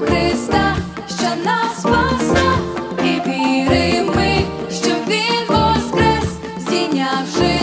Христа, що нас спасла, і віри ми, що Він воскрес, здійнявши.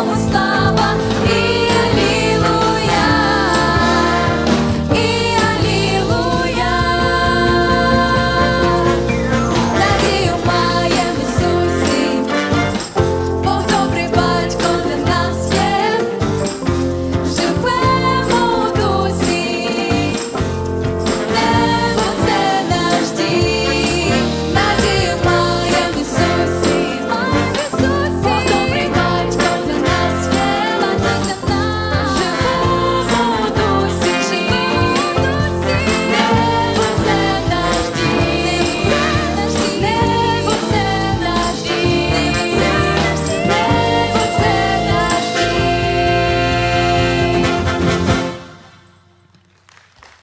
I'll stop.